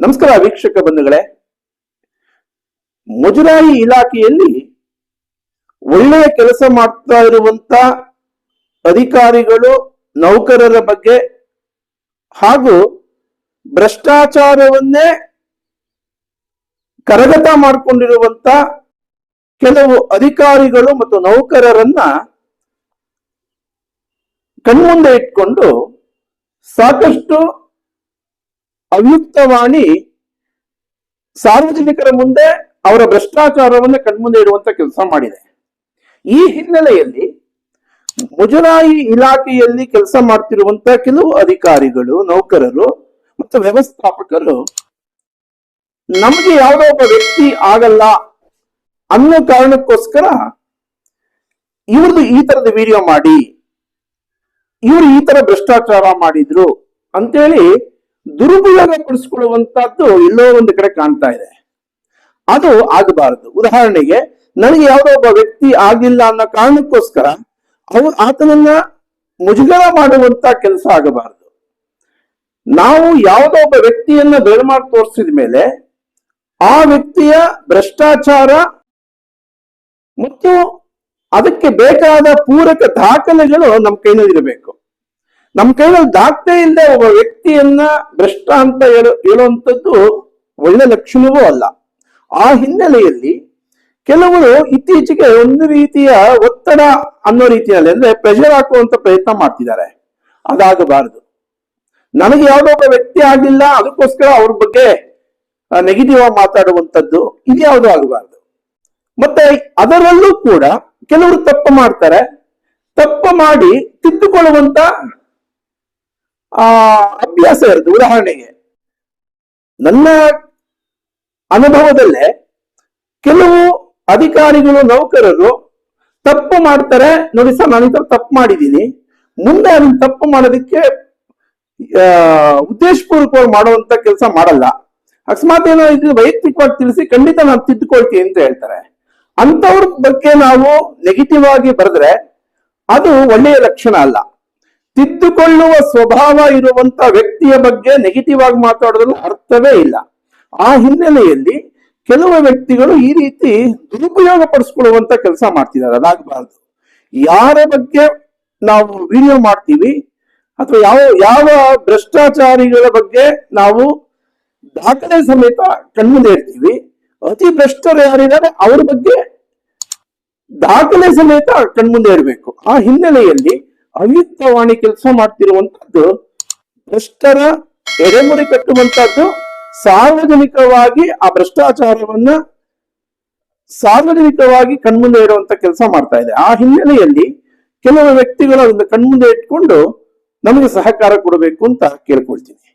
ನಮಸ್ಕಾರ ವೀಕ್ಷಕ ಬಂಧುಗಳೇ. ಮುಜರಾಯಿ ಇಲಾಖೆಯಲ್ಲಿ ಒಳ್ಳೆಯ ಕೆಲಸ ಮಾಡ್ತಾ ಇರುವಂತ ಅಧಿಕಾರಿಗಳು, ನೌಕರರ ಬಗ್ಗೆ ಹಾಗೂ ಭ್ರಷ್ಟಾಚಾರವನ್ನೇ ಕರಗತ ಮಾಡಿಕೊಂಡಿರುವಂತ ಕೆಲವು ಅಧಿಕಾರಿಗಳು ಮತ್ತು ನೌಕರರನ್ನ ಕಣ್ಮುಂದೆ ಇಟ್ಕೊಂಡು ಸಾಕಷ್ಟು ಅವ್ಯಕ್ತವಾಣಿ ಸಾರ್ವಜನಿಕರ ಮುಂದೆ ಅವರ ಭ್ರಷ್ಟಾಚಾರವನ್ನು ಕಣ್ಮುಂದೆ ಇಡುವಂತ ಕೆಲಸ ಮಾಡಿದೆ. ಈ ಹಿನ್ನೆಲೆಯಲ್ಲಿ ಮುಜರಾಯಿ ಇಲಾಖೆಯಲ್ಲಿ ಕೆಲಸ ಮಾಡ್ತಿರುವಂತ ಕೆಲವು ಅಧಿಕಾರಿಗಳು, ನೌಕರರು ಮತ್ತು ವ್ಯವಸ್ಥಾಪಕರು ನಮಗೆ ಯಾವುದೋ ಒಬ್ಬ ವ್ಯಕ್ತಿ ಆಗಲ್ಲ ಅನ್ನೋ ಕಾರಣಕ್ಕೋಸ್ಕರ ಇವ್ರದ್ದು ಈ ತರದ ವಿಡಿಯೋ ಮಾಡಿ, ಇವರು ಈ ತರ ಭ್ರಷ್ಟಾಚಾರ ಮಾಡಿದ್ರು ಅಂತೇಳಿ ದುರುಪಯೋಗ ಪಡಿಸ್ಕೊಳ್ಳುವಂತಹದ್ದು ಎಲ್ಲೋ ಒಂದು ಕಡೆ ಕಾಣ್ತಾ ಇದೆ. ಅದು ಆಗಬಾರದು. ಉದಾಹರಣೆಗೆ, ನನಗೆ ಯಾವುದೋ ಒಬ್ಬ ವ್ಯಕ್ತಿ ಆಗಿಲ್ಲ ಅನ್ನೋ ಕಾರಣಕ್ಕೋಸ್ಕರ ಅವರು ಆತನನ್ನ ಮುಜುಗರ ಮಾಡುವಂತ ಕೆಲಸ ಆಗಬಾರದು. ನಾವು ಯಾವುದೋ ಒಬ್ಬ ವ್ಯಕ್ತಿಯನ್ನ ಬೇರೆ ಮಾಡಿ ತೋರಿಸಿದ ಮೇಲೆ ಆ ವ್ಯಕ್ತಿಯ ಭ್ರಷ್ಟಾಚಾರ ಮತ್ತು ಅದಕ್ಕೆ ಬೇಕಾದ ಪೂರಕ ದಾಖಲೆಗಳು ನಮ್ಮ ಕೈನಲ್ಲಿ ಇರಬೇಕು ನಮ್ಮ ಕೈನಲ್ಲಿ ದಾಖಲೆ ಇಲ್ಲದೆ ಒಬ್ಬ ವ್ಯಕ್ತಿಯನ್ನ ಭ್ರಷ್ಟ ಅಂತ ಹೇಳು, ಹೇಳುವಂಥದ್ದು ಒಳ್ಳೆ ಲಕ್ಷಣವೂ ಅಲ್ಲ. ಆ ಹಿನ್ನೆಲೆಯಲ್ಲಿ ಕೆಲವರು ಇತ್ತೀಚೆಗೆ ಒಂದು ರೀತಿಯ ಒತ್ತಡ ಅನ್ನೋ ರೀತಿಯಲ್ಲಿ, ಅಂದ್ರೆ ಪ್ರೆಷರ್ ಹಾಕುವಂತ ಪ್ರಯತ್ನ ಮಾಡ್ತಿದ್ದಾರೆ. ಅದಾಗಬಾರದು. ನನಗೆ ಯಾವುದೋ ಒಬ್ಬ ವ್ಯಕ್ತಿ ಆಗಿಲ್ಲ ಅದಕ್ಕೋಸ್ಕರ ಅವ್ರ ಬಗ್ಗೆ ನೆಗೆಟಿವ್ ಆಗಿ ಮಾತಾಡುವಂಥದ್ದು ಇದ್ಯಾವುದೂ ಆಗಬಾರದು. ಮತ್ತೆ ಅದರಲ್ಲೂ ಕೂಡ ಕೆಲವರು ತಪ್ಪು ಮಾಡ್ತಾರೆ. ತಪ್ಪು ಮಾಡಿ ತಿದ್ದುಕೊಳ್ಳುವಂತ ಆ ಅಭ್ಯಾಸ ಇರುತ್ತೆ. ಉದಾಹರಣೆಗೆ, ನನ್ನ ಅನುಭವದಲ್ಲೇ ಕೆಲವು ಅಧಿಕಾರಿಗಳು, ನೌಕರರು ತಪ್ಪು ಮಾಡ್ತಾರೆ. ನೋಡಿ ಸರ್, ನಾನು ತಪ್ಪು ಮಾಡಿದ್ದೀನಿ. ಮುಂದೆ ಅದನ್ನ ತಪ್ಪು ಮಾಡೋದಕ್ಕೆ ಉದ್ದೇಶಪೂರ್ವಕವಾಗಿ ಮಾಡುವಂತ ಕೆಲಸ ಮಾಡಲ್ಲ. ಅಕಸ್ಮಾತ್ ಏನೋ ಇದು ವೈಯಕ್ತಿಕವಾಗಿ ತಿಳಿಸಿ ಖಂಡಿತ ನಾನು ತಿದ್ದುಕೊಳ್ತೀನಿ ಅಂತ ಹೇಳ್ತಾರೆ. ಅಂತವ್ರ ಬಗ್ಗೆ ನಾವು ನೆಗೆಟಿವ್ ಆಗಿ ಬರೆದ್ರೆ ಅದು ಒಳ್ಳೆಯ ಲಕ್ಷಣ ಅಲ್ಲ. ತಿದ್ದುಕೊಳ್ಳುವ ಸ್ವಭಾವ ಇರುವಂತ ವ್ಯಕ್ತಿಯ ಬಗ್ಗೆ ನೆಗೆಟಿವ್ ಆಗಿ ಮಾತಾಡೋದ್ರಲ್ಲಿ ಅರ್ಥವೇ ಇಲ್ಲ. ಆ ಹಿನ್ನೆಲೆಯಲ್ಲಿ ಕೆಲವು ವ್ಯಕ್ತಿಗಳು ಈ ರೀತಿ ದುರುಪಯೋಗ ಪಡಿಸ್ಕೊಳ್ಳುವಂತ ಕೆಲಸ ಮಾಡ್ತಿದ್ದಾರೆ. ಅದಾಗಬಾರ್ದು. ಯಾರ ಬಗ್ಗೆ ನಾವು ವಿಡಿಯೋ ಮಾಡ್ತೀವಿ ಅಥವಾ ಯಾವ ಯಾವ ಭ್ರಷ್ಟಾಚಾರಿಗಳ ಬಗ್ಗೆ ನಾವು ದಾಖಲೆ ಸಮೇತ ಕಣ್ಮುಂದೆ ಇರ್ತೀವಿ. ಅತಿ ಭ್ರಷ್ಟರು ಯಾರಿದ್ದಾರೆ ಅವ್ರ ಬಗ್ಗೆ ದಾಖಲೆ ಸಮೇತ ಕಣ್ಮುಂದೆ ಇರಬೇಕು. ಆ ಹಿನ್ನೆಲೆಯಲ್ಲಿ ಅವ್ಯಕ್ತವಾಣಿ ಕೆಲಸ ಮಾಡ್ತಿರುವಂತದ್ದು ಭ್ರಷ್ಟರ ಎಡೆಮುರಿ ಕಟ್ಟುವಂತದ್ದು ಸಾರ್ವಜನಿಕವಾಗಿ ಆ ಭ್ರಷ್ಟಾಚಾರವನ್ನ ಸಾರ್ವಜನಿಕವಾಗಿ ಕಣ್ಮುಂದೆ ಇಡುವಂತ ಕೆಲಸ ಮಾಡ್ತಾ ಇದೆ. ಆ ಹಿನ್ನೆಲೆಯಲ್ಲಿ ಕೆಲವು ವ್ಯಕ್ತಿಗಳು ಅದನ್ನ ಕಣ್ಮುಂದೆ ಇಟ್ಕೊಂಡು ನಮಗೆ ಸಹಕಾರ ಕೊಡಬೇಕು ಅಂತ ಕೇಳ್ಕೊಳ್ತೀನಿ.